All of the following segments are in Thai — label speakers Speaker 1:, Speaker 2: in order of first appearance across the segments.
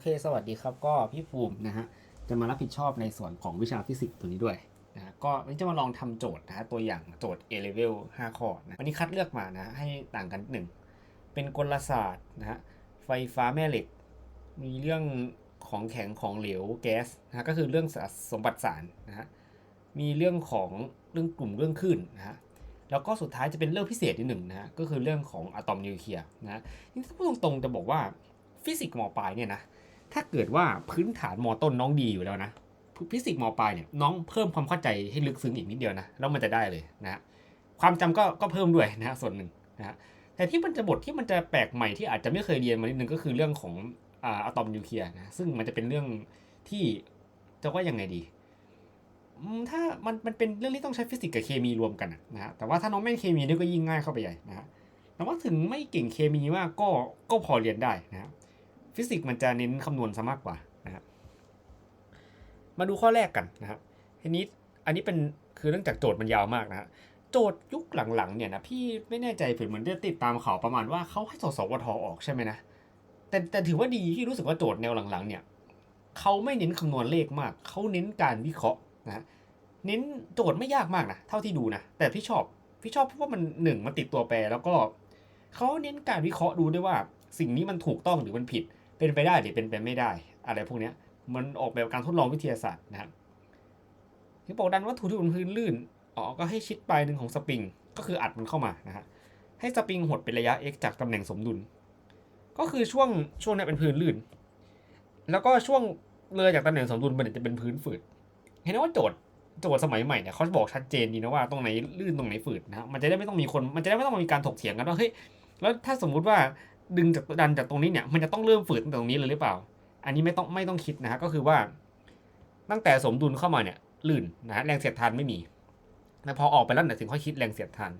Speaker 1: เคสวัสดีครับก็พี่ภูมินะฮะจะมารับผิดชอบในส่วนของวิชาฟิสิกส์ตัวนี้ด้วยนะฮะก็วันนี้จะมาลองทำโจทย์นะฮะตัวอย่างโจทย์ A level 5ข้อนะวันนี้คัดเลือกมานะฮะให้ต่างกันหนึ่งเป็นกลศาสตร์นะฮะไฟฟ้าแม่เหล็ก มีเรื่องของแข็งของเหลวแก๊สนะฮะก็คือเรื่องสมบัติสารนะฮะมีเรื่องของเรื่องกลุ่มเรื่องคลื่นนะฮะแล้วก็สุดท้ายจะเป็นเรื่องพิเศษนิดหนึ่งนะฮะก็คือเรื่องของอะตอมนิวเคลียร์นะฮะนี่ถ้าพูดตรงๆจะบอกว่าฟิสิกส์มปลายเนี่ยนะ ถ้าเกิดว่าพื้นฐานมอต้นน้องดีอยู่แล้วนะฟิสิกส์มปลายเนี่ยน้องเพิ่มความเข้าใจให้ลึกซึ้งอีกนิดเดียวนะแล้วมันจะได้เลยนะฮะความจำก็ก็เพิ่มด้วยนะส่วนหนึ่งนะฮะแต่ที่มันจะบทที่มันจะแปลกใหม่ที่อาจจะไม่เคยเรียนมานิดนึงก็คือเรื่องของอะตอมนิวเคลียร์นะซึ่งมันจะเป็นเรื่องที่จะว่ายังไงดีถ้ามันมันเป็นเรื่องที่ต้องใช้ฟิสิกส์กับเคมีรวมกันนะฮะแต่ว่าถ้าน้องแม่นเคมีนี่ก็ยิ่งง่ายเข้าไปใหญ่นะฮะแต่ว่าถึงไม่เก่งเคมีมากก็ก็พอเรียนได้นะฮะ ฟิสิกส์มันจะเน้นคำนวณซะมากกว่านะครับมาดูข้อแรกกันนะครับทีนี้อันนี้เป็นคือเรื่องจากโจทย์มันยาวมากนะฮะโจทย์ยุคหลังๆเนี่ยนะพี่ไม่แน่ใจผมเหมือนได้ติดตามข่าวประมาณว่าเขาให้สสวทออกใช่ไหมนะแต่แต่ถือว่าดีที่รู้สึกว่าโจทย์แนวหลังๆเนี่ยเขาไม่เน้นคำนวณเลขมากเขาเน้นการวิเคราะห์นะฮะเน้นโจทย์ไม่ยากมากนะเท่าที่ดูนะแต่พี่ชอบพี่ชอบเพราะว่ามันหนึ่งมันติดตัวแปรแล้วก็เขาเน้นการวิเคราะห์ดูด้วยว่า สิ่งนี้มันถูกต้องหรือมันผิด เป็นไปได้หรือเป็นไปไม่ได้ อะไรพวกนี้มันออกแบบการทดลองวิทยาศาสตร์นะครับที่บอกดันวัตถุที่บนพื้นลื่นอ๋อก็ให้ชิดปลายหนึ่งของสปริง ก็คืออัดมันเข้ามานะฮะให้สปริงหดเป็นระยะ x จากตำแหน่งสมดุล ก็คือช่วงช่วงนี้เป็นพื้นลื่น แล้วก็ช่วงเลยจากตำแหน่งสมดุลมันจะเป็นพื้นฝืด เห็นไหมว่าโจทย์โจทย์สมัยใหม่เนี่ยเขาบอกชัดเจนดีนะว่าตรงไหนลื่นตรงไหนฝืดนะฮะมันจะได้ไม่ต้องมีคน มันจะได้ไม่ต้องมีการถกเถียงกันว่าเฮ้ยแล้วถ้าสมมุติว่า ดึงจากดันจากตรงนี้เนี่ยมันจะต้องเริ่มฝืดตั้งแต่ตรงนี้เลยหรือเปล่า อันนี้ไม่ต้องไม่ต้องคิดนะฮะก็คือว่า ตั้งแต่สมดุลเข้ามาเนี่ยลื่นนะฮะแรงเสียดทานไม่มีแล้วพอออกไปแล้วเนี่ยถึงค่อยคิดแรงเสียดทาน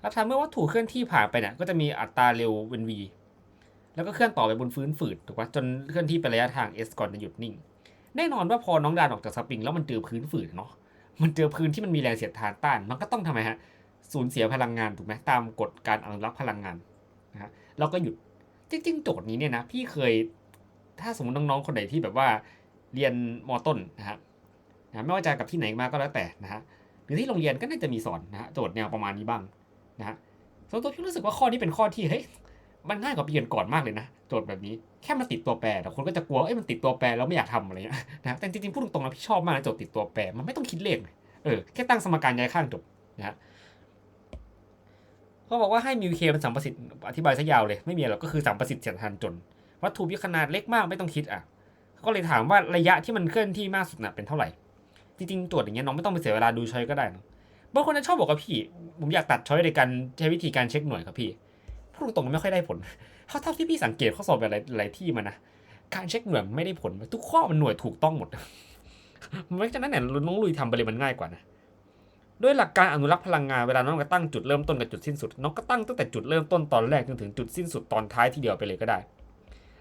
Speaker 1: แล้วทานเมื่อวัตถุเคลื่อนที่ผ่านไปเนี่ยก็จะมีอัตราเร็วเป็น v แล้วก็เคลื่อนต่อไปบนพื้นฝืดถูกปะจนเคลื่อนที่ไประยะทาง s ก่อนจะหยุดนิ่ง แน่นอนว่าพอน้องดานออกจากสปริง แล้วมันเจอพื้นฝืดเนาะมันเจอพื้นที่มันมีแรงเสียดทานต้าน มันก็ต้องทำไมฮะสูญเสียพลังงานถูกไหมตามกฎการอนุรักษ์พลังงานนะฮะ เราก็หยุดจริงๆโจทย์นี้เนี่ยนะพี่เคยถ้าสมมติน้องๆคนไหนที่แบบว่าเรียนมต้นนะฮะไม่ว่าจะกับที่ไหนมาก็แล้วแต่นะฮะหรือที่โรงเรียนก็น่าจะมีสอนนะฮะโจทย์แนวประมาณนี้บ้างนะฮะส่วนตัวพี่รู้สึกว่าข้อนี้เป็นข้อที่เฮ้ยมันง่ายกว่าปีก่อนมากเลยนะโจทย์แบบนี้แค่มันติดตัวแปรแต่คนก็จะกลัวเอ้ยมันติดตัวแปรแล้วไม่อยากทำอะไรเงี้ยนะแต่จริงๆพูดตรงๆนะพี่ชอบมากนะโจทย์ติดตัวแปรมันไม่ต้องคิดเลขเออแค่ตั้งสมการย้ายข้างจบนะฮะ เขาบอกว่าให้มิวเคเป็นสัมประสิทธิ์อธิบายซะยาวเลย ไม่มีหรอกก็คือสัมประสิทธิ์เฉียดทันจน วัตถุมีขนาดเล็กมากไม่ต้องคิดอะก็เลยถามว่าระยะที่มันเคลื่อนที่มากสุดน่ะเป็นเท่าไหร่ จริงๆตรวจอย่างเงี้ยน้องไม่ต้องไปเสียเวลาดูช้อยก็ได้นะบางคนจะชอบบอกว่าพี่ ผมอยากตัดช้อยในการใช้วิธีการเช็คหน่วยครับพี่พูดตรงๆมันไม่ค่อยได้ผลเท่าเท่าที่พี่สังเกตข้อสอบหลายหลายที่มานะการเช็คหน่วยไม่ได้ผลทุกข้อมันหน่วยถูกต้องหมดเพราะฉะนั้นเนี่ยน้องลุยทำไปเลยมันง่ายกว่านะ ด้วยหลักการอนุรักษ์พลังงานเวลาน้องก็ตั้งจุดเริ่มต้นกับจุดสิ้นสุด น้องก็ตั้งตั้งแต่จุดเริ่มต้นตอนแรกจนถึงจุดสิ้นสุดตอนท้ายทีเดียวไปเลยก็ได้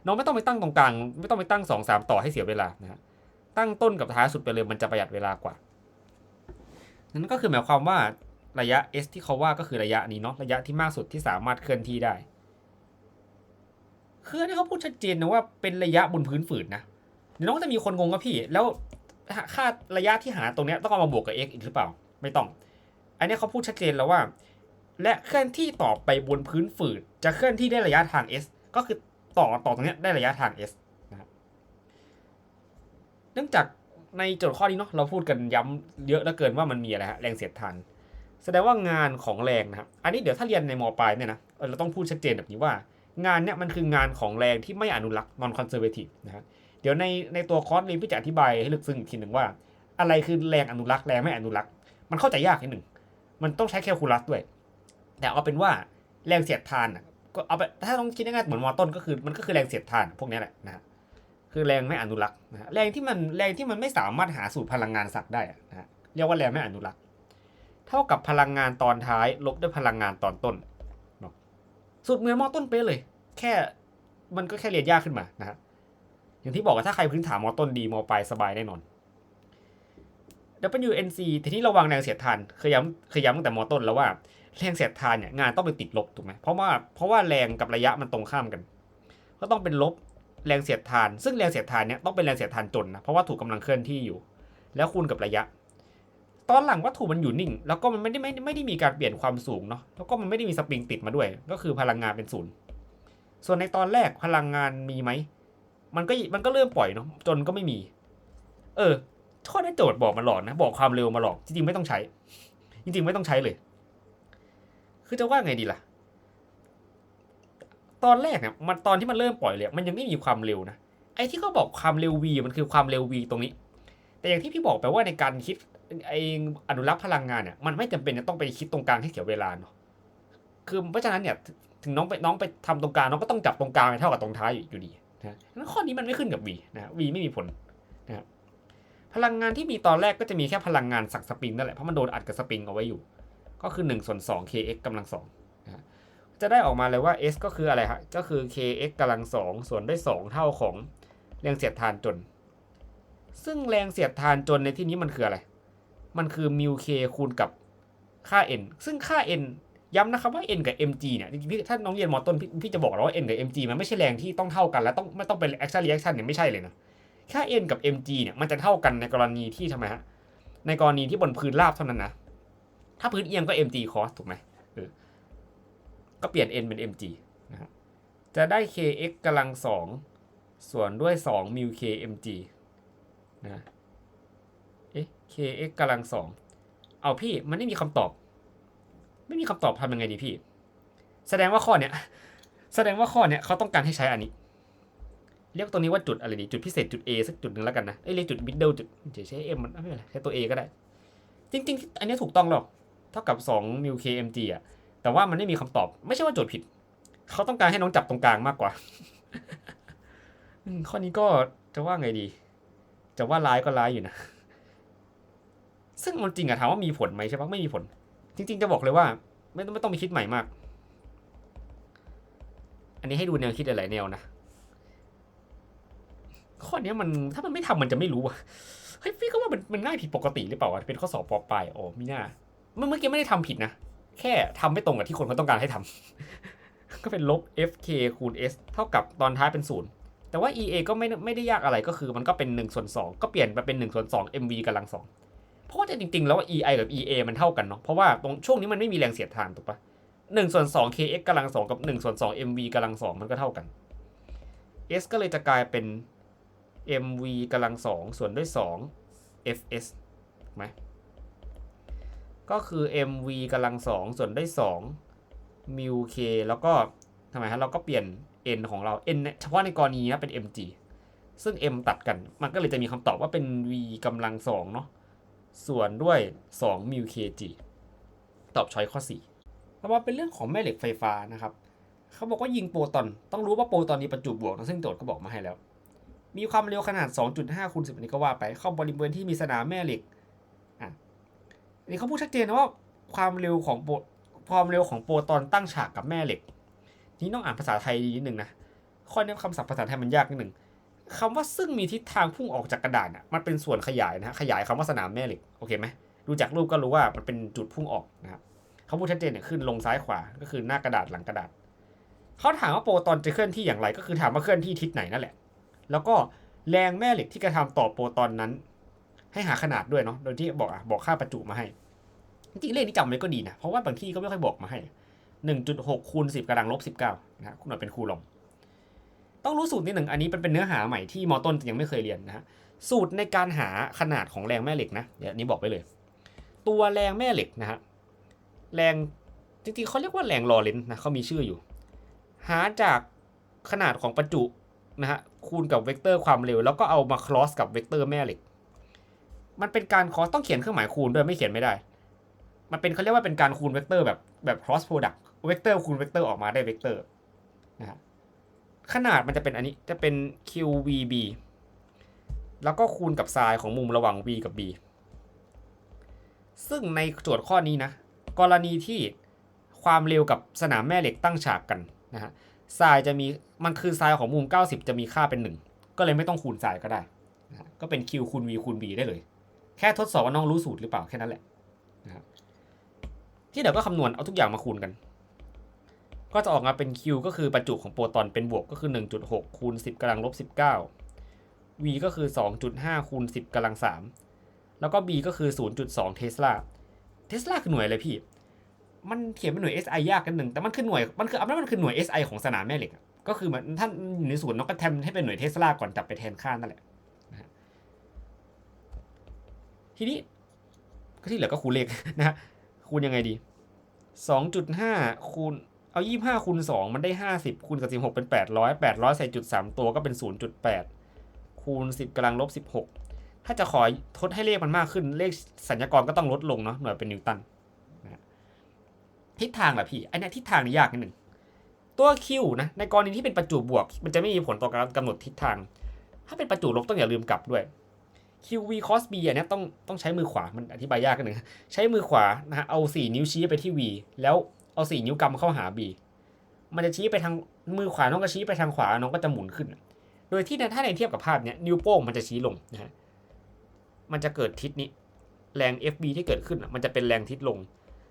Speaker 1: น้องไม่ต้องไปตั้งตรงกลางไม่ต้องไปตั้งสองสามต่อให้เสียเวลานะฮะตั้งต้นกับท้ายสุดไปเลยมันจะประหยัดเวลากว่านั่นก็คือหมายความว่าระยะ s ที่เขาว่าก็คือระยะนี้เนาะระยะที่มากสุดที่สามารถเคลื่อนที่ได้คือนนี้เขาพูดชัดเจนนะว่าเป็นระยะบนพื้นฝืดนะเดี๋ยวน้องจะมีคนงงว่าพี่ แล้วค่าระยะที่หาตรงนี้ต้องเอามาบวกกับ x อีกหรือเปล่า ไม่ต้อง อันนี้เขาพูดชัดเจนแล้วว่า และเคลื่อนที่ต่อไปบนพื้นฝืด จะเคลื่อนที่ได้ระยะทาง s ก็คือต่อต่อตรงนี้ได้ระยะทาง s นะครับเนื่องจากในโจทย์ข้อนี้เนาะเราพูดกันย้ำเยอะเหลือเกินว่ามันมีอะไรฮะแรงเสียดทานแสดงว่างานของแรงนะครับ อันนี้เดี๋ยวถ้าเรียนในมปลายเนี่ยนะเราต้องพูดชัดเจนแบบนี้ว่า งานเนี่ยมันคืองานของแรงที่ไม่อนุรักษ์ non conservative นะครับเดี๋ยวในในตัวคอร์สเรียนพี่จะอธิบายให้ลึกซึ้งอีกทีหนึ่งว่า อะไรคือแรงอนุรักษ์แรงไม่อนุรักษ์ มันเข้าใจยากนิดหนึ่ง มันต้องใช้แคลคูลัสด้วย แต่เอาเป็นว่าแรงเสียดทานก็เอาไปถ้าต้องคิดง่ายๆเหมือนมอต้นก็คือมันก็คือแรงเสียดทานพวกนี้แหละนะฮะคือแรงไม่อนุรักษ์นะฮะแรงที่มันแรงที่มันไม่สามารถหาสูตรพลังงานสักได้นะฮะเรียกว่าแรงไม่อนุรักษ์ เท่ากับพลังงานตอนท้าย ลบด้วยพลังงานตอนต้นเนาะสูตรเหมือนมอต้นเป๊ะเลย แค่มันก็แค่เรียนยากขึ้นมานะฮะอย่างที่บอกว่าถ้าใครพื้นฐานมอต้นดีมอปลายสบายแน่นอน WNC ทีนี้ระวังแรงเสียดทานเคยย้ำเคยย้ำตั้งแต่มอต้นแล้วว่าแรงเสียดทานเนี่ยงานต้องเป็นติดลบถูกไหมเพราะว่าเพราะว่าแรงกับระยะมันตรงข้ามกัน ก็ต้องเป็นลบแรงเสียดทาน ซึ่งแรงเสียดทานเนี่ยต้องเป็นแรงเสียดทานจนนะเพราะว่าถูกกำลังเคลื่อนที่อยู่ แล้วคูณกับระยะ ตอนหลังวัตถุมันอยู่นิ่ง แล้วก็มันไม่ได้ไม่ไม่ได้มีการเปลี่ยนความสูงเนาะแล้วก็มันไม่ได้มีสปริงติดมาด้วย ก็คือพลังงานเป็นศูนย์ส่วนในตอนแรกพลังงานมีไหมมันก็มันก็เริ่มปล่อยเนาะจนก็ไม่มี เออ ข้อนี้โจทย์บอกมาหลอกนะ บอกความเร็วมาหลอก จริงๆไม่ต้องใช้ จริงๆไม่ต้องใช้เลย คือจะว่าไงดีล่ะ ตอนแรกเนี่ยมันตอนที่มันเริ่มปล่อยเลยมันยังไม่มีความเร็วนะ ไอ้ที่เขาบอกความเร็ว v มันคือความเร็ว v ตรงนี้ แต่อย่างที่พี่บอกไปว่าในการคิดไออนุรักษ์พลังงานเนี่ยมันไม่จำเป็นจะต้องไปคิดตรงกลางให้เสียเวลาเนาะ คือเพราะฉะนั้นเนี่ยถึงน้องไปน้องไปทำตรงกลางน้องก็ต้องจับตรงกลางเท่ากับตรงท้ายอยู่ดีนะข้อนี้มันไม่ขึ้นกับ v นะ v ไม่มีผล พลังงานที่มีตอนแรกก็จะมีแค่พลังงานสักสปริงนั่นแหละเพราะมันโดนอัดกับสปริงเอาไว้อยู่ ก็คือ1ส่วน2 kx กำลังสองนะจะได้ออกมาเลยว่า s ก็คืออะไรฮะก็คือ kx กำลังสองส่วนด้วย 2 เท่าของแรงเสียดทานจน ซึ่งแรงเสียดทานจนในที่นี้มันคืออะไร มันคือมิว k คูณกับค่า n ซึ่งค่า n ย้ำนะครับว่า n กับ mg เนี่ยจริงๆพี่ถ้าน้องเรียนมอต้นพี่พี่จะบอกแล้วว่า n กับ mg มันไม่ใช่แรงที่ต้องเท่ากัน และต้องไม่ต้องเป็น action reaction เนี่ยไม่ใช่เลยนะ ค่า n กับ mg เนี่ยมันจะเท่ากันในกรณีที่ทำไมฮะในกรณีที่บนพื้นราบเท่านั้นนะ ถ้าพื้นเอียงก็ mg cos ถูกไหมเออก็เปลี่ยน n เป็น mg นะครับจะได้ kx กำลังสองส่วนด้วย2 mu k mg นะเอ๊ะ kx กำลังสองเอาพี่มันไม่มีคำตอบ ไม่มีคำตอบทำยังไงดีพี่ แสดงว่าข้อเนี้ยแสดงว่าข้อเนี้ยเขาต้องการให้ใช้อันนี้ เรียกตัวนี้ว่าจุดอะไรดีจุดพิเศษจุด A สักจุดหนึ่งแล้วกันนะเอ้ยเรียกจุด middle จุดเฉยใช้ M มันไม่เป็นไรใช้ตัว A ก็ได้ จริง ๆ อันนี้ถูกต้องหรอกเท่ากับ2 mu k mg อะแต่ว่ามันไม่มีคำตอบ ไม่ใช่ว่าโจทย์ผิด เขาต้องการให้น้องจับตรงกลางมากกว่าข้อนี้ก็จะว่าไงดี จะว่าร้ายก็ร้ายอยู่นะ ซึ่งมันจริงอะถามว่ามีผลไหมใช่ปะไม่มีผล จริง ๆ จะบอกเลยว่า ไม่ต้องไม่ต้องไปคิดใหม่มาก อันนี้ให้ดูแนวคิดหลายๆแนวนะ ข้อนี้มันถ้ามันไม่ทำมันจะไม่รู้อะเฮ้ยพี่ก็ว่ามันมันง่ายผิดปกติหรือเปล่าวะเป็นข้อสอบปอปลายโอ้มิน่าเมื่อเมื่อกี้ไม่ได้ทำผิดนะ แค่ทำไม่ตรงกับที่คนเขาต้องการให้ทำก็เป็นลบ fk คูณ s เท่ากับตอนท้ายเป็นศูนย์แต่ว่า ea ก็ไม่ไม่ได้ยากอะไรก็คือ มันก็เป็น1ส่วน2ก็เปลี่ยนมาเป็น1ส่วน2 mv กำลังสองเพราะว่าจริงๆ แล้วว่า ei กับ ea มันเท่ากันเนาะเพราะว่าตรงช่วงนี้มันไม่มีแรงเสียดทานถูกปะ1ส่วน2 kx กำลังสองกับ1ส่วน2 mv กำลังสองมันก็เท่ากัน s ก็เลยจะกลายเป็น mv กำลังสองส่วนด้วย 2 fs ไหมก็คือ mv กำลังสองส่วนด้วย2 mu k แล้วก็ทำไมฮะเราก็เปลี่ยน n ของเรา n เฉพาะในกรณีนี้เป็น mg ซึ่ง m ตัดกัน มันก็เลยจะมีคำตอบว่าเป็น v กำลังสองเนาะส่วนด้วย2 mu kg ตอบช้อยข้อ4ต่อมาเป็นเรื่องของแม่เหล็กไฟฟ้านะครับ เขาบอกว่ายิงโปรตอน ต้องรู้ว่าโปรตอนมีประจุบวกนะซึ่งโจทย์ก็บอกมาให้แล้ว มีความเร็วขนาด 2.5คูณ10อันนี้ก็ว่าไปเข้าบริเวณที่มีสนามแม่เหล็กอะอันนี้เขาพูดชัดเจนนะว่าความเร็วของโปรความเร็วของโปรตอนตั้งฉากกับแม่เหล็ก นี่ต้องอ่านภาษาไทยดีนิดนึงนะข้อนี้คำศัพท์ภาษาไทยมันยากนิดนึงคำว่าซึ่งมีทิศทางพุ่งออกจากกระดาษอะมันเป็นส่วนขยายนะฮะขยายคำว่าสนามแม่เหล็กโอเคไหมดูจากรูปก็รู้ว่ามันเป็นจุดพุ่งออกนะครับเขาพูดชัดเจนเนี่ยขึ้นลงซ้ายขวาก็คือหน้ากระดาษหลังกระดาษเขาถามว่าโปรตอนจะเคลื่อนที่อย่างไร ก็คือถามว่าเคลื่อนที่ทิศไหนนั่นแหละ แล้วก็แรงแม่เหล็กที่กระทำต่อโปรตอนนั้น ให้หาขนาดด้วยเนาะโดยที่บอกอะบอกค่าประจุมาให้ จริงๆเลขนี้จำไว้ก็ดีนะ เพราะว่าบางที่ก็ไม่ค่อยบอกมาให้ 1.6คูณ10กำลังลบ19นะฮะคุณหน่อยเป็นคูลอมต้องรู้สูตรนิดหนึ่งอันนี้เป็นเป็นเนื้อหาใหม่ที่มอต้นยังไม่เคยเรียนนะฮะสูตรในการหาขนาดของแรงแม่เหล็กนะเดี๋ยวนี้บอกไปเลย ตัวแรงแม่เหล็กนะฮะแรงจริงๆเขาเรียกว่าแรงลอเรนซ์นะเขามีชื่ออยู่ หาจากขนาดของประจุนะฮะ คูณกับเวกเตอร์ความเร็ว แล้วก็เอามาคลอสกับเวกเตอร์แม่เหล็ก มันเป็นการคลอสต้องเขียนเครื่องหมายคูณด้วยไม่เขียนไม่ได้ มันเป็นเขาเรียกว่าเป็นการคูณเวกเตอร์แบบแบบ cross product เวกเตอร์คูณเวกเตอร์ออกมาได้เวกเตอร์นะฮะขนาดมันจะเป็นอันนี้จะเป็น qvb แล้วก็คูณกับไซน์ของมุมระหว่าง v กับ b ซึ่งในโจทย์ข้อนี้นะ กรณีที่ความเร็วกับสนามแม่เหล็กตั้งฉากกันนะฮะ ไซน์จะมีมันคือไซน์ของมุม 90 จะมีค่าเป็น 1 ก็เลยไม่ต้องคูณไซน์ก็ได้ ก็เป็น q คูณ v คูณ b ได้เลย แค่ทดสอบว่าน้องรู้สูตรหรือเปล่าแค่นั้นแหละนะครับที่เดี๋ยวก็คำนวณเอาทุกอย่างมาคูณกัน ก็จะออกมาเป็น Q ก็คือประจุของโปรตอนเป็นบวกก็คือ 1.6 คูณ 10กำลังลบ 19 V ก็คือ 2.5 คูณ 10กำลัง3แล้วก็ B ก็คือ 0.2 เทสลา เทสลาคือหน่วยอะไรพี่ มันเขียนเป็นหน่วย SI ยากกันหนึ่งแต่มันคือหน่วยมันคืออันนั้นมันคือหน่วย SI ของสนามแม่เหล็ก ก็คือมันท่านอยู่ในศูนย์น้องก็แทำให้เป็นหน่วยเทสลาก่อนจับไปแทนค่านั่นแหละทีนี้ก็ที่เหลือก็คูณเลขนะฮะคูณยังไงดี 2.5 คูณเอา 25คูณ2มันได้ 50คูณกับ 16 เป็น 800 800 ใส่จุด 3 ตัวก็เป็น 0.8 คูณ 10กำลังลบ 16 ถ้าจะขอทดให้เลขมันมากขึ้นเลขสัญญากรก็ต้องลดลงเนาะหน่วยเป็นนิวตันนะ ทิศทางล่ะพี่ไอ้นี่ทิศทางนี่ยากนิดหนึ่งตัว Q นะในกรณีที่เป็นประจุบวก มันจะไม่มีผลต่อการกำหนดทิศทาง ถ้าเป็นประจุลบต้องอย่าลืมกลับด้วย QV cos B อันนี้ต้องต้องใช้มือขวามันอธิบายยากกันหนึ่งใช้มือขวานะฮะเอา 4 นิ้วชี้ไปที่ V แล้วเอา 4 นิ้วกำเข้าหา B มันจะชี้ไปทางมือขวาน้องก็ชี้ไปทางขวาน้องก็จะหมุนขึ้น โดยที่ในถ้าในเทียบกับภาพเนี้ยนิ้วโป้งมันจะชี้ลงนะฮะมันจะเกิดทิศนี้ แรง FB ที่เกิดขึ้นอะมันจะเป็นแรงทิศลง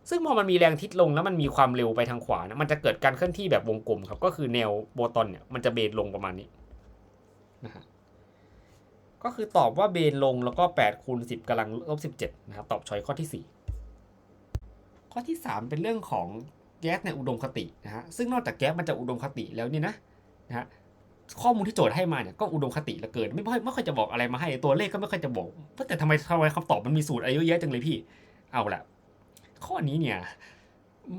Speaker 1: ซึ่งพอมันมีแรงทิศลงแล้วมันมีความเร็วไปทางขวานะมันจะเกิดการเคลื่อนที่แบบวงกลมครับ ก็คือแนวโบตอนเนี่ยมันจะเบนลงประมาณนี้นะฮะก็คือตอบว่าเบนลงแล้วก็8คูณ10กำลังลบ17นะครับตอบช้อยข้อที่ 4 ข้อที่ 3 เป็นเรื่องของแก๊สในอุดมคตินะฮะซึ่งนอกจากแก๊สมันจะอุดมคติแล้วนี่นะนะฮะข้อมูลที่โจทย์ให้มาเนี่ยก็อุดมคติลือเกินไม่ค่อยไม่ค่อยจะบอกอะไรมาให้ตัวเลขก็ไม่ค่อยจะบอกแต่ทำไมทำไมคำตอบมันมีสูตรอะไรเยอะแยะจังเลยพี่ เอาละ ข้อนี้เนี่ย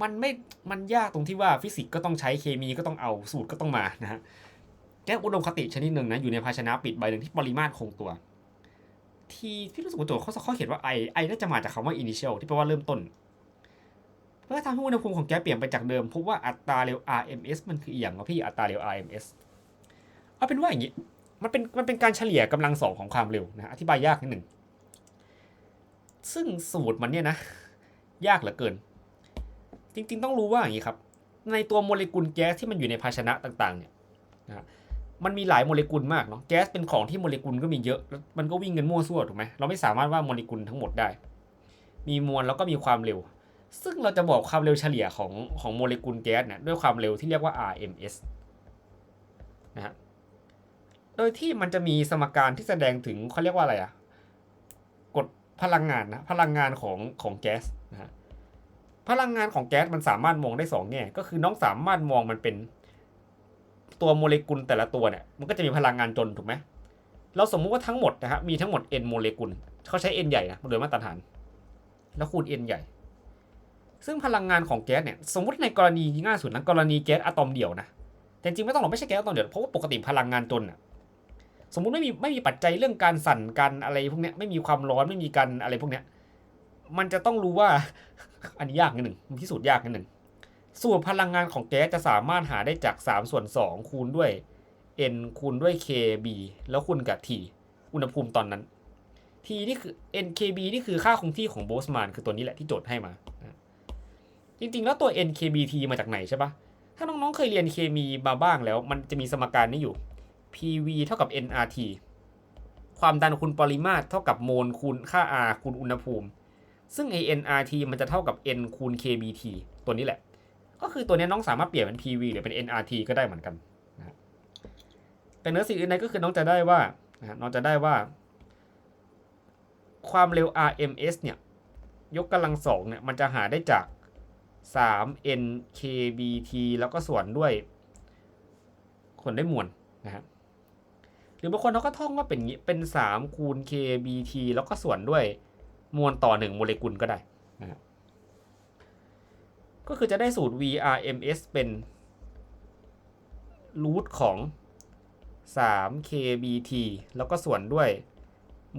Speaker 1: มันไม่มันยากตรงที่ว่าฟิสิกส์ก็ต้องใช้เคมีก็ต้องเอาสูตรก็ต้องมานะฮะแก๊สอุดมคติชนิดหนึ่งนะอยู่ในภาชนะปิดใบหนึ่งที่ปริมาตรคงตัว ที่ที่รู้สึกว่าโจทย์เขาเขาเขียนว่าไอไอน่าจะมาจากคำว่า initial ที่แปลว่าเริ่มต้นเพื่อทำให้อุณหภูมิของแก๊สเปลี่ยนไปจากเดิมพบว่าอัตราเร็ว RMS มันคืออย่างว่าพี่อัตราเร็ว RMS เอาเป็นว่าอย่างนี้มันเป็นมันเป็นการเฉลี่ยกำลังสองของความเร็วนะอธิบายยากนิดหนึ่งซึ่งสูตรมันเนี่ยนะ ยากเหลือเกิน จริง ๆ ต้องรู้ว่าอย่างนี้ครับ ในตัวโมเลกุลแก๊สที่มันอยู่ในภาชนะต่างๆเนี่ยนะมันมีหลายโมเลกุลมากเนาะแก๊สเป็นของที่โมเลกุลก็มีเยอะแล้วมันก็วิ่งกันมั่วซั่วถูกไหมเราไม่สามารถว่าโมเลกุลทั้งหมดได้ มีมวลแล้วก็มีความเร็ว ซึ่งเราจะบอกความเร็วเฉลี่ยของของโมเลกุลแก๊สเนี่ยด้วยความเร็วที่เรียกว่า RMS นะฮะโดยที่มันจะมีสมการที่แสดงถึงเขาเรียกว่าอะไรอะกฎพลังงานนะพลังงานของของแก๊ส พลังงานของแก๊สมันสามารถมองได้สองแง่ก็คือน้องสามารถมองมันเป็นตัวโมเลกุลแต่ละตัวเนี่ยมันก็จะมีพลังงานจนถูกไหมเราสมมุติว่าทั้งหมดนะฮะมีทั้งหมด n โมเลกุลเขาใช้ n ใหญ่นะโดยมาตรฐาน แล้วคูณ n ใหญ่ ซึ่งพลังงานของแก๊สเนี่ยสมมติในกรณีง่ายสุดนะกรณีแก๊สอะตอมเดียวนะแต่จริงไม่ต้องหรอกไม่ใช่แก๊สอะตอมเดียวเพราะว่าปกติพลังงานจนอะสมมุติไม่มีไม่มีปัจจัยเรื่องการสั่นกันอะไรพวกเนี้ยไม่มีความร้อนไม่มีการอะไรพวกเนี้ยมันจะต้องรู้ว่า อันนี้ยากนิดหนึ่งมันพิสูจน์ยากนิดหนึ่งส่วนพลังงานของแก๊สจะสามารถหาได้จาก3ส่วน2คูณด้วย n คูณด้วย kb แล้วคูณกับ t อุณหภูมิตอนนั้น t นี่คือ n kb นี่คือค่าคงที่ของโบสมานคือตัวนี้แหละที่โจทย์ให้มา จริงๆ แล้วตัว n kbt มาจากไหนใช่ปะถ้าน้องๆ เคยเรียนเคมีมาบ้างแล้ว มันจะมีสมการนี้อยู่ pv เท่ากับ nrt ความดันคูณปริมาตรเท่ากับโมลคูณค่า r คูณอุณหภูมิ ซึ่ง nrt มันจะเท่ากับ n คูณ kbt ตัวนี้แหละ ก็คือตัวนี้น้องสามารถเปลี่ยนเป็น PV หรือเป็น NRT ก็ได้เหมือนกันนะแต่เนื้อสิ่งอื่นใดก็คือน้องจะได้ว่านะน้องจะได้ว่า ความเร็ว RMS เนี่ย ยกกำลังสองเนี่ย มันจะหาได้จาก 3 NKBT แล้วก็ส่วนด้วยส่วนด้วยมวลนะครับหรือบางคนเขาก็ท่องว่าเป็นงี้เป็น 3 คูณ KBT แล้วก็ส่วนด้วย มวลต่อ1โมเลกุลก็ได้นะครับก็คือจะได้สูตร VRMS เป็นรูทของ 3 kBT แล้วก็ส่วนด้วย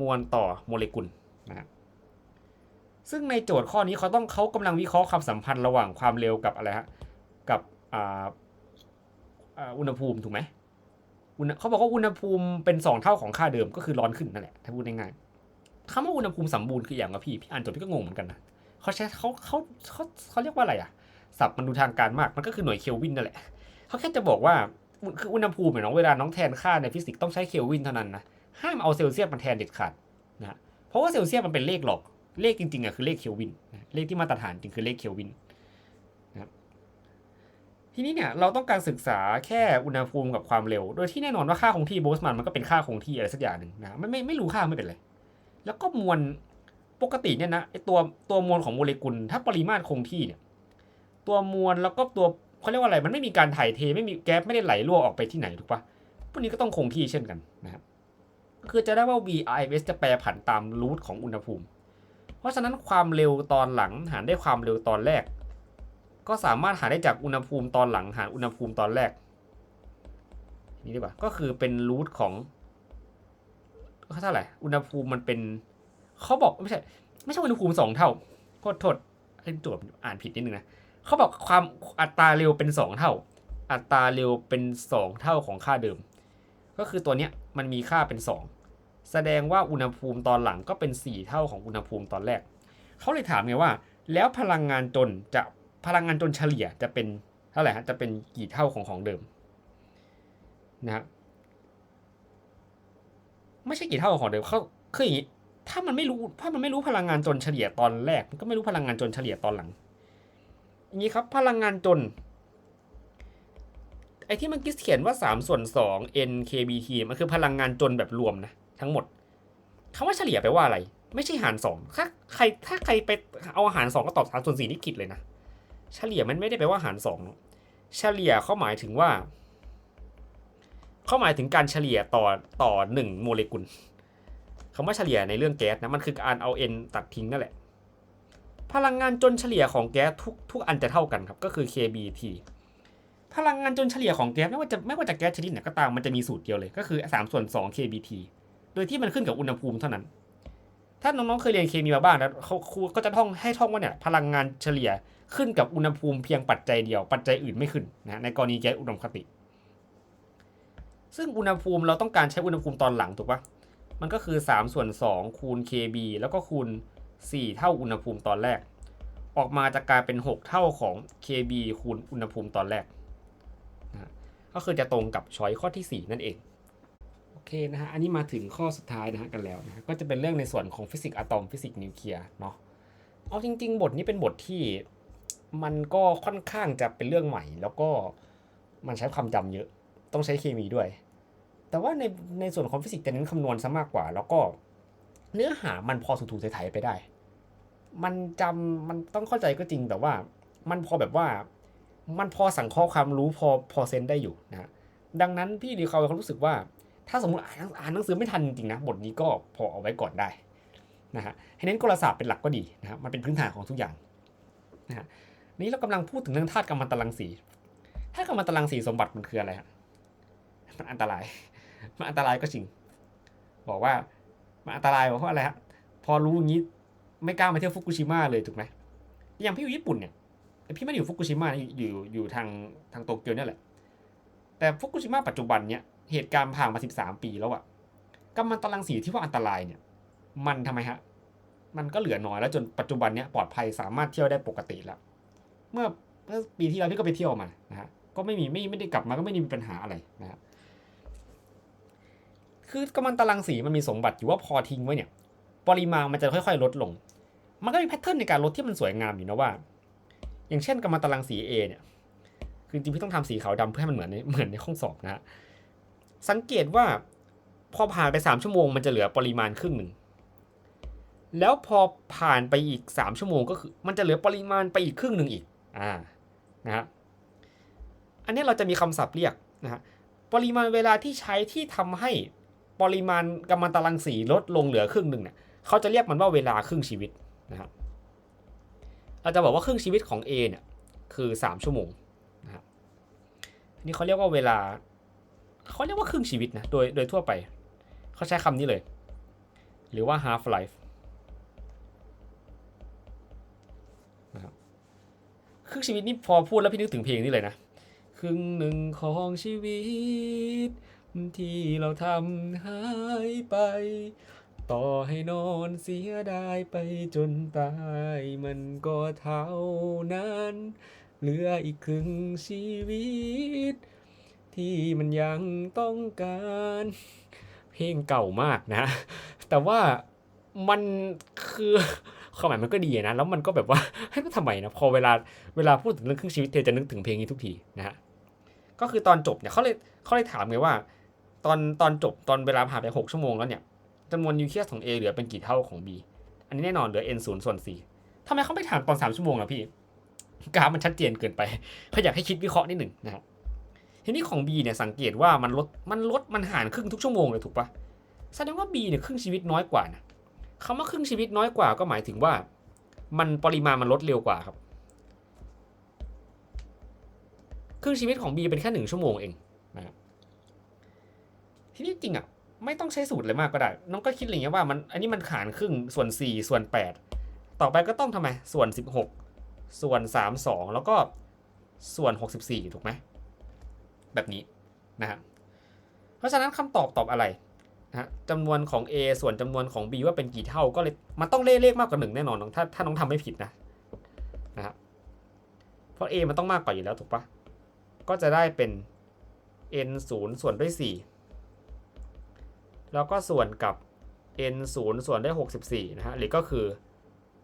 Speaker 1: มวลต่อโมเลกุลนะครับซึ่งในโจทย์ข้อนี้เขาต้องเขากำลังวิเคราะห์ความสัมพันธ์ระหว่างความเร็วกับอะไรฮะ กับอ่าอุณหภูมิถูกไหมอุณหเขาบอกว่าอุณหภูมิเป็น 2 เท่าของค่าเดิมก็คือร้อนขึ้นนั่นแหละ ถ้าพูดง่ายๆ คำว่าอุณหภูมิสมบูรณ์คืออย่างว่าพี่พี่อ่านจบพี่ก็งงเหมือนกันนะเขาใช้เขาเขาเขาเขาเรียกว่าอะไรอะศัพท์มันดูทางการมากมันก็คือหน่วยเคลวินนั่นแหละเขาแค่จะบอกว่าคืออุณหภูมิเนี่ยน้องเวลาน้องแทนค่าในฟิสิกส์ต้องใช้เคลวินเท่านั้นนะห้ามเอาเซลเซียสมาแทนเด็ดขาดนะเพราะว่าเซลเซียสมันเป็นเลขหลอกเลขจริงๆอะคือเลขเคลวินนะเลขที่มาตรฐานจริงคือเลขเคลวินนะททีนี้เนี่ยเราต้องการศึกษาแค่อุณหภูมิกับความเร็ว โดยที่แน่นอนว่าค่าคงที่โบสมันมันก็เป็นค่าคงที่อะไรสักอย่างหนึ่งนะไม่ไม่ไม่รู้ค่าไม่เป็นไร แล้วก็มวลปกติเนี่ยนะไอตัวตัวมวลของโมเลกุล ถ้าปริมาตรคงที่เนี่ยตัวมวลแล้วก็ตัวเขาเรียกว่าอะไรมันไม่มีการถ่ายเทไม่มีแก๊สไม่ได้ไหลรั่วออกไปที่ไหนถูกปะพวกนี้ก็ต้องคงที่เช่นกันนะครับก็คือจะได้ว่า VIS จะแปรผันตามรูทของอุณหภูมิ เพราะฉะนั้นความเร็วตอนหลังหารได้ความเร็วตอนแรก ก็สามารถหาได้จากอุณหภูมิตอนหลังหารอุณหภูมิตอนแรก นี่ดีกว่าก็คือเป็นรูทของ เท่าไหร่ อุณหภูมิมันเป็นเขาบอกไม่ใช่ ไม่ใช่อุณหภูมิสองเท่าโทษโทษไอ้โจทย์อ่านผิดนิดนึงนะเขาบอกความอัตราเร็วเป็นสองเท่า อัตราเร็วเป็นสองเท่าของค่าเดิม ก็คือตัวเนี้ยมันมีค่าเป็นสองแสดงว่าอุณหภูมิตอนหลังก็เป็นสี่เท่าของอุณหภูมิตอนแรกเขาเลยถามไงว่า แล้วพลังงานจนจะพลังงานจนเฉลี่ยจะเป็นเท่าไหร่ฮะจะเป็นกี่เท่าของของเดิมนะครับ ไม่ใช่กี่เท่าของเดิมเขาคืออย่างนี้ถ้ามันไม่รู้ถ้ามันไม่รู้พลังงานจนเฉลี่ยตอนแรก มันก็ไม่รู้พลังงานจนเฉลี่ยตอนหลังอย่างนี้ครับ พลังงานจน ไอ้ที่มันกิสเขียนว่า 3 ส่วน 2 nkbt มันคือพลังงานจนแบบรวมนะ ทั้งหมดคำว่าเฉลี่ยแปลว่าอะไร ไม่ใช่หารสองถ้าใครถ้าใครไปเอาหารสองก็ตอบสามส่วนสี่นี่ผิดเลยนะ เฉลี่ยมันไม่ได้แปลว่าหารสองเฉลี่ยเขาหมายถึงว่า เขาหมายถึงการเฉลี่ยต่อต่อหนึ่งโมเลกุลคำว่าเฉลี่ยในเรื่องแก๊สนะมันคือการเอา n ตัดทิ้งนั่นแหละ พลังงานจนเฉลี่ยของแก๊สทุกทุกอันจะเท่ากันครับก็คือ kBT พลังงานจนเฉลี่ยของแก๊สไม่ว่าจะไม่ว่าจะแก๊สชนิดไหนก็ตามมันจะมีสูตรเดียวเลยก็คือ3ส่วน2 kBT โดยที่มันขึ้นกับอุณหภูมิเท่านั้น ถ้าน้องๆเคยเรียนเคมีมาบ้างนะเขาครูก็จะท่องให้ท่องว่าเนี่ยพลังงานเฉลี่ยขึ้นกับอุณหภูมิเพียงปัจจัยเดียว ปัจจัยอื่นไม่ขึ้นนะในกรณีแก๊สอุดมคติ ซึ่งอุณหภูมิเราต้องการใช้อุณหภูมิตอนหลังถูกปะมันก็คือ3ส่วน2คูณ kb แล้วก็คูณ 4 เท่าอุณหภูมิตอนแรก ออกมาจะกลายเป็น 6 เท่าของ kb คูณอุณหภูมิตอนแรกนะก็คือจะตรงกับช้อยข้อที่ 4 นั่นเอง โอเคนะฮะ อันนี้มาถึงข้อสุดท้ายนะฮะกันแล้วนะก็จะเป็นเรื่องในส่วนของฟิสิกส์อะตอมฟิสิกส์นิวเคลียร์เนาะ เอาจริง ๆ บทนี้เป็นบทที่มันก็ค่อนข้างจะเป็นเรื่องใหม่ แล้วก็มันใช้ความจำเยอะ ต้องใช้เคมีด้วย แต่ว่าในในส่วนของฟิสิกส์จะเน้นคำนวณซะมากกว่า แล้วก็เนื้อหามันพอถูๆไถๆไปได้ มันจำมันต้องเข้าใจก็จริงแต่ว่ามันพอแบบว่ามันพอสังเคราะห์ความรู้พอพอเซนได้อยู่นะดังนั้นพี่ดีเขาเขารู้สึกว่า ถ้าสมมติอ่านอ่านหนังสือไม่ทันจริงนะบทนี้ก็พอเอาไว้ก่อนได้นะฮะให้เน้นกลศาสตร์เป็นหลักก็ดีนะครับมันเป็นพื้นฐานของทุกอย่างนะฮะนี้เรากำลังพูดถึงเรื่องธาตุกัมมันตรังสีธาตุกัมมันตรังสีสมบัติมันคืออะไรฮะ มันอันตราย มันอันตรายก็จริง บอกว่ามันอันตรายเพราะอะไรฮะพอรู้อย่างนี้ไม่กล้ามาเที่ยวฟุกุชิมะเลยถูกไหมอย่างพี่อยู่ญี่ปุ่นเนี่ยพี่ไม่ได้อยู่ฟุกุชิมะอยู่อยู่ทางทางโตเกียวนี่แหละ แต่ฟุกุชิมะปัจจุบันเนี่ยเหตุการณ์ผ่านมา 13 ปีแล้วอะกัมมันตรังสีที่ว่าอันตรายเนี่ย มันทำไมฮะ มันก็เหลือน้อยแล้วจนปัจจุบันเนี้ยปลอดภัยสามารถเที่ยวได้ปกติแล้ว เมื่อเมื่อปีที่แล้วพี่ก็ไปเที่ยวมานะฮะก็ไม่มีไม่ไม่ได้กลับมาก็ไม่ได้มีปัญหาอะไรนะฮะ คือกัมมันตรังสีมันมีสมบัติอยู่ว่าพอทิ้งไว้เนี่ย ปริมาณมันจะค่อยๆ ลดลง มันก็มีแพทเทิร์นในการลดที่มันสวยงามอยู่นะว่า อย่างเช่นกัมมันตรังสี A เนี่ย คือจริงพี่ต้องทำสีขาวดำเพื่อให้มันเหมือนในเหมือนในห้องสอบนะฮะ สังเกตว่าพอผ่านไปสามชั่วโมงมันจะเหลือปริมาณครึ่งหนึ่ง แล้วพอผ่านไปอีกสามชั่วโมงก็คือ มันจะเหลือปริมาณไปอีกครึ่งหนึ่งอีก อ่า นะฮะ อันนี้เราจะมีคำศัพท์เรียกนะฮะ ปริมาณเวลาที่ใช้ที่ทำให้ ปริมาณกัมมันตรังสีลดลงเหลือครึ่งหนึ่งเนี่ยเขาจะเรียกมันว่าเวลาครึ่งชีวิตนะครับเราจะบอกว่าครึ่งชีวิตของ A เนี่ยคือสามชั่วโมงนะครับนี่เขาเรียกว่าเวลาเขาเรียกว่าครึ่งชีวิตนะโดยโดยทั่วไปเขาใช้คำนี้เลย หรือว่า half life นะครับครึ่งชีวิตนี่พอพูดแล้วพี่นึกถึงเพลงนี้เลยนะ ครึ่งหนึ่งของชีวิต ที่เราทำหายไป ต่อให้นอนเสียดายไปจนตาย มันก็เท่านั้น เหลืออีกครึ่งชีวิต ที่มันยังต้องการ เพลงเก่ามากนะ แต่ว่ามันคือความหมายมันก็ดีนะ แล้วมันก็แบบว่าให้มันทำไมนะ พอเวลาเวลาพูดถึงเรื่องครึ่งชีวิตเธอจะนึกถึงเพลงนี้ทุกทีนะฮะ ก็คือตอนจบเนี่ยเขาเลยเขาเลยถามไงว่า ตอนตอนจบตอนเวลาผ่านไปหกชั่วโมงแล้วเนี่ยจำนวนนิวเคลียสของ A เหลือเป็นกี่เท่าของ B อันนี้แน่นอนเหลือ n 0ส่วน4ทำไมเขาไม่ถามตอนสามชั่วโมงอะพี่กราฟมันชัดเจนเกินไปเขาอยากให้คิดวิเคราะห์นิดหนึ่งนะครับทีนี้ของ B เนี่ยสังเกตว่ามันลดมันลดมันหารครึ่งทุกชั่วโมงเลยถูกปะแสดงว่า B เนี่ยครึ่งชีวิตน้อยกว่านะคำว่าครึ่งชีวิตน้อยกว่าก็หมายถึงว่า มันปริมาณมันลดเร็วกว่าครับ ครึ่งชีวิตของ B เป็นแค่หนึ่งชั่วโมงเอง ทีนี้จริงอะไม่ต้องใช้สูตรเลยมากก็ได้ น้องก็คิดอะไรเงี้ยว่ามันอันนี้มันหารครึ่งส่วน 4 ส่วน 8 ต่อไปก็ต้องทำไมส่วน 16 ส่วน 32 แล้วก็ส่วน 64 ถูกไหมแบบนี้นะครับเพราะฉะนั้นคำตอบตอบอะไรนะฮะจำนวนของ A ส่วนจำนวนของ B ว่าเป็นกี่เท่าก็เลยมันต้องเลขเลขมากกว่าหนึ่งแน่นอนน้องถ้าถ้าน้องทำไม่ผิดนะนะครับเพราะ A มันต้องมากกว่าอยู่แล้วถูกปะก็จะได้เป็น n 0ส่วนด้วย4 แล้วก็ส่วนกับ n 0ส่วนด้วย 64 นะฮะ หรือก็คือ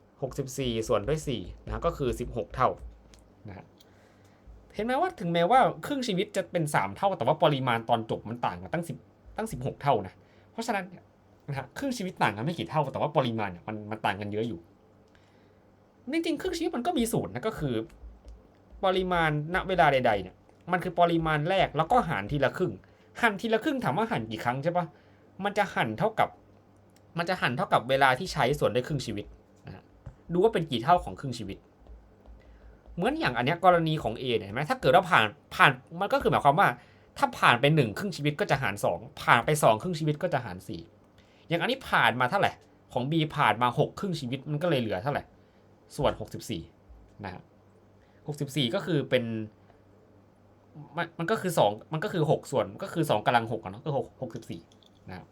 Speaker 1: 64 ส่วนด้วย4นะฮะ ก็คือ 16 เท่านะฮะเห็นไหมว่าถึงแม้ว่าครึ่งชีวิตจะเป็น 3 เท่า แต่ว่าปริมาณตอนจบมันต่างกันตั้ง 10 ตั้ง 16 เท่านะ เพราะฉะนั้นเนี่ยนะฮะครึ่งชีวิตต่างกันไม่กี่เท่า แต่ว่าปริมาณเนี่ยมันมันต่างกันเยอะอยู่ จริงๆครึ่งชีวิตมันก็มีสูตรนะก็คือ ปริมาณณเวลาใดๆเนี่ยมันคือปริมาณแรกแล้วก็หารทีละครึ่ง หันทีละครึ่งถามว่าหันกี่ครั้งใช่ปะ มันจะหันเท่ากับ มันจะหันเท่ากับเวลาที่ใช้ส่วนได้ครึ่งชีวิตนะฮะดูว่าเป็นกี่เท่าของครึ่งชีวิต เหมือนอย่างอันเนี้ยกรณีของ A เนี่ยเห็นไหมถ้าเกิดว่าผ่านผ่านมันก็คือหมายความว่า ถ้าผ่านไปหนึ่งครึ่งชีวิตก็จะหารสองผ่านไปสองครึ่งชีวิตก็จะหารสี่อย่างอันนี้ผ่านมาเท่าไหร่ของ B ผ่านมาหกครึ่งชีวิตมันก็เลยเหลือเท่าไหร่ส่วนหกสิบสี่นะฮะหกสิบสี่ก็คือเป็นมันมันก็คือสองมันก็คือหกส่วนก็คือสองกำลังหกอะเนาะก็หกหกสิบสี่ นะ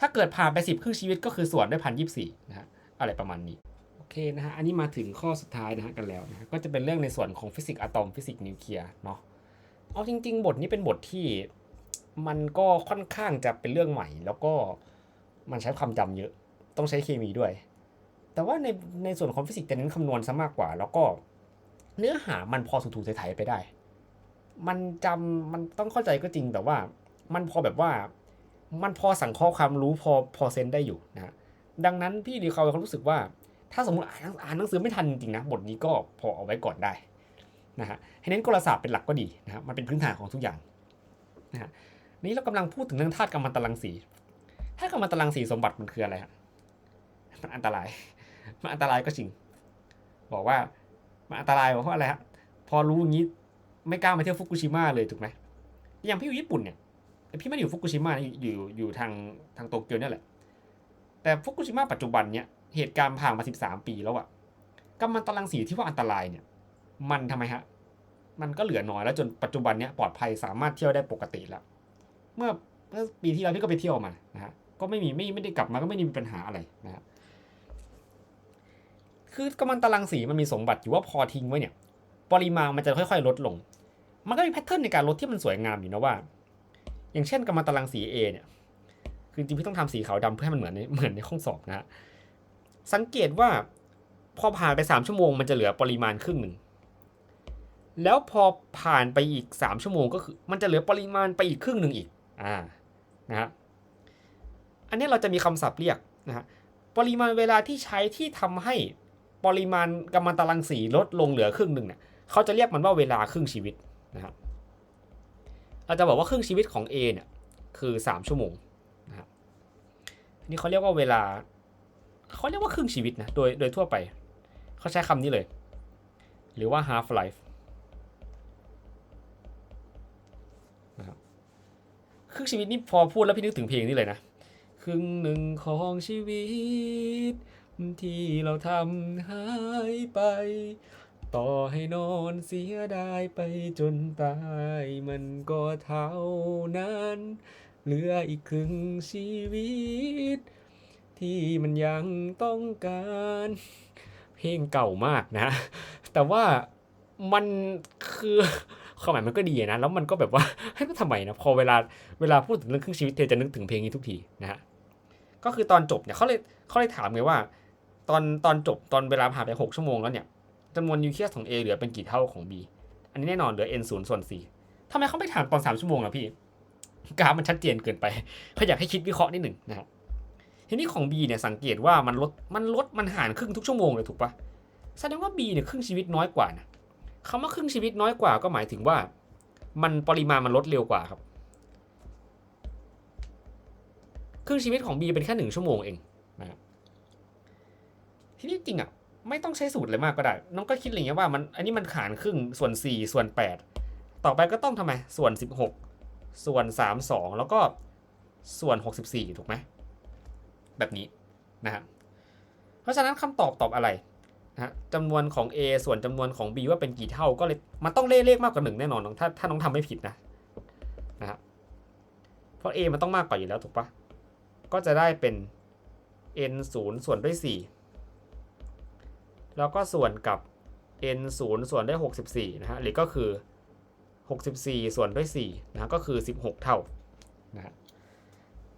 Speaker 1: ถ้าเกิดผ่านไปสิบครึ่งชีวิตก็คือส่วนด้วยพันยี่สี่นะฮะอะไรประมาณนี้โอเคนะฮะอันนี้มาถึงข้อสุดท้ายนะฮะกันแล้วนะฮะก็จะเป็นเรื่องในส่วนของฟิสิกส์อะตอมฟิสิกส์นิวเคลียร์เนาะเอาจริง ๆ บทนี้เป็นบทที่มันก็ค่อนข้างจะเป็นเรื่องใหม่ แล้วก็มันใช้ความจำเยอะ ต้องใช้เคมีด้วย แต่ว่าในในส่วนของฟิสิกส์จะเน้นคำนวณซะมากกว่า แล้วก็เนื้อหามันพอถูๆไถๆไปได้ มันจำมันต้องเข้าใจก็จริงแต่ว่ามันพอแบบว่า มันพอสังเคราะห์ความรู้พอพอเซนได้อยู่นะดังนั้นพี่ดีเขาเขารู้สึกว่า ถ้าสมมติอ่านอ่านหนังสือไม่ทันจริงนะบทนี้ก็พอเอาไว้ก่อนได้นะฮะให้เน้นกลศาสตร์เป็นหลักก็ดีนะครับมันเป็นพื้นฐานของทุกอย่างนะฮะนี้เรากำลังพูดถึงเรื่องธาตุกัมมันตรังสีธาตุกัมมันตรังสีสมบัติมันคืออะไรฮะมันอันตราย มันอันตรายก็จริง บอกว่ามันอันตรายเพราะอะไรฮะพอรู้อย่างนี้ไม่กล้ามาเที่ยวฟุกุชิมะเลยถูกไหมอย่างพี่อยู่ญี่ปุ่นเนี่ย พี่ไม่ได้อยู่ฟุกุชิมะอยู่อยู่ทางทางโตเกียวเนี่ยแหละ แต่ฟุกุชิมะปัจจุบันเนี่ยเหตุการณ์ผ่านมา 13 ปีแล้วอะกัมมันตรังสีที่ว่าอันตรายเนี่ย มันทำไมฮะ มันก็เหลือน้อยแล้วจนปัจจุบันเนี่ยปลอดภัยสามารถเที่ยวได้ปกติแล้ว เมื่อเมื่อปีที่แล้วพี่ก็ไปเที่ยวมานะฮะก็ไม่มีไม่ไม่ได้กลับมาก็ไม่ได้มีปัญหาอะไรนะฮะคือกัมมันตรังสีมันมีสมบัติอยู่ว่าพอทิ้งไว้เนี่ย ปริมาณมันจะค่อย ๆ ลดลง มันก็มีแพทเทิร์นในการลดที่มันสวยงามอยู่นะว่า อย่างเช่นกัมมันตรังสี A เนี่ย คือจริงพี่ต้องทำสีขาวดำเพื่อให้มันเหมือนในเหมือนในห้องสอบนะสังเกตว่าพอผ่านไป 3 ชั่วโมงมันจะเหลือปริมาณครึ่งหนึ่ง แล้วพอผ่านไปอีก 3 ชั่วโมงก็คือมันจะเหลือปริมาณไปอีกครึ่งหนึ่งอีก อ่า นะฮะ อันนี้เราจะมีคำศัพท์เรียกนะฮะ ปริมาณเวลาที่ใช้ที่ทำให้ปริมาณกัมมันตรังสีลดลงเหลือครึ่งหนึ่งเนี่ย เขาจะเรียกมันว่าเวลาครึ่งชีวิตนะครับ เราจะบอกว่าครึ่งชีวิตของ A เนี่ยคือ 3 ชั่วโมงนะครับนี่เขาเรียกว่าเวลาเขาเรียกว่าครึ่งชีวิตนะโดยโดยทั่วไปเขาใช้คำนี้เลย หรือว่า half life นะครับครึ่งชีวิตนี่พอพูดแล้วพี่นึกถึงเพลงนี้เลยนะครึ่งหนึ่งของชีวิต ที่เราทำหายไป ต่อให้นอนเสียดายไปจนตาย มันก็เท่านั้น เหลืออีกครึ่งชีวิต ที่มันยังต้องการ เพลงเก่ามากนะ แต่ว่ามันคือความหมายมันก็ดีนะ แล้วมันก็แบบว่าให้มันทำไมนะ พอเวลาเวลาพูดถึงเรื่องครึ่งชีวิตเธอจะนึกถึงเพลงนี้ทุกทีนะฮะ ก็คือตอนจบเนี่ยเขาเลยเขาเลยถามไงว่า ตอนตอนจบตอนเวลาผ่านไป6ชั่วโมงแล้วเนี่ย จำนวนนิวเคลียสของ A เหลือเป็นกี่เท่าของ B อันนี้แน่นอนเหลือ n 0ส่วน4ทำไมเขาไม่ถามตอน3ชั่วโมงล่ะพี่กราฟมันชัดเจนเกินไปเขาอยากให้คิดวิเคราะห์นิดหนึ่งนะครับทีนี้ของ B เนี่ยสังเกตว่ามันลดมันลดมันหารครึ่งทุกชั่วโมงเลยถูกปะแสดงว่า B เนี่ยครึ่งชีวิตน้อยกว่านะคำว่าครึ่งชีวิตน้อยกว่าก็หมายถึงว่า มันปริมาณมันลดเร็วกว่าครับ ครึ่งชีวิตของ B เป็นแค่หนึ่งชั่วโมงเองนะครับทีนี้จริงอะ ไม่ต้องใช้สูตรเลยมากก็ได้ น้องก็คิดอะไรเงี้ยว่ามันอันนี้มันหารครึ่งส่วน 4 ส่วน 8 ต่อไปก็ต้องทำไมส่วน 16 ส่วน 32 แล้วก็ส่วน 64 ถูกไหมแบบนี้นะครับเพราะฉะนั้นคำตอบตอบอะไรนะฮะจำนวนของ A ส่วนจำนวนของ B ว่าเป็นกี่เท่าก็เลยมันต้องเลขเลขมากกว่าหนึ่งแน่นอนน้องถ้าถ้าน้องทำไม่ผิดนะนะครับเพราะ A มันต้องมากกว่าอยู่แล้วถูกปะก็จะได้เป็น n 0ส่วนด้วย4 แล้วก็ส่วนกับ n 0ส่วนด้วย 64 นะฮะ หรือก็คือ 64 ส่วนด้วย4นะฮะ ก็คือ 16 เท่านะฮะ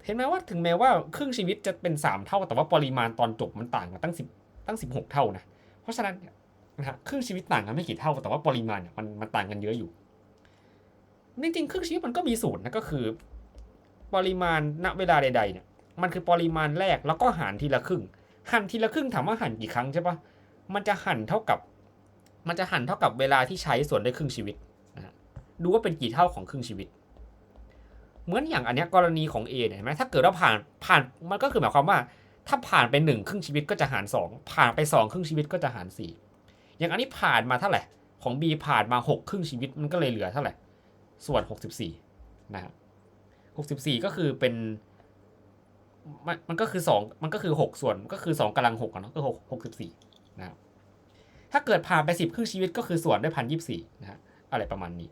Speaker 1: เห็นไหมว่าถึงแม้ว่าครึ่งชีวิตจะเป็น 3 เท่า แต่ว่าปริมาณตอนจบมันต่างกันตั้ง 10 ตั้ง 16 เท่านะ เพราะฉะนั้นเนี่ยนะฮะครึ่งชีวิตต่างกันไม่กี่เท่า แต่ว่าปริมาณเนี่ยมันมันต่างกันเยอะอยู่ จริงๆครึ่งชีวิตมันก็มีสูตรนะก็คือ ปริมาณณเวลาใดๆเนี่ยมันคือปริมาณแรกแล้วก็หารทีละครึ่ง หันทีละครึ่งถามว่าหันกี่ครั้งใช่ปะ มันจะหันเท่ากับ มันจะหันเท่ากับเวลาที่ใช้ส่วนได้ครึ่งชีวิตนะฮะดูว่าเป็นกี่เท่าของครึ่งชีวิต เหมือนอย่างอันเนี้ยกรณีของ A เนี่ยเห็นไหมถ้าเกิดว่าผ่านผ่านมันก็คือหมายความว่า ถ้าผ่านไปหนึ่งครึ่งชีวิตก็จะหารสองผ่านไปสองครึ่งชีวิตก็จะหารสี่อย่างอันนี้ผ่านมาเท่าไหร่ของ B ผ่านมาหกครึ่งชีวิตมันก็เลยเหลือเท่าไหร่ส่วนหกสิบสี่นะฮะหกสิบสี่ก็คือเป็นมันมันก็คือสองมันก็คือหกส่วนก็คือสองกำลังหกอะเนาะก็หกหกสิบสี่นะครับ ถ้าเกิดผ่านไปสิบครึ่งชีวิตก็คือส่วนด้วยพันยี่สี่นะฮะอะไรประมาณนี้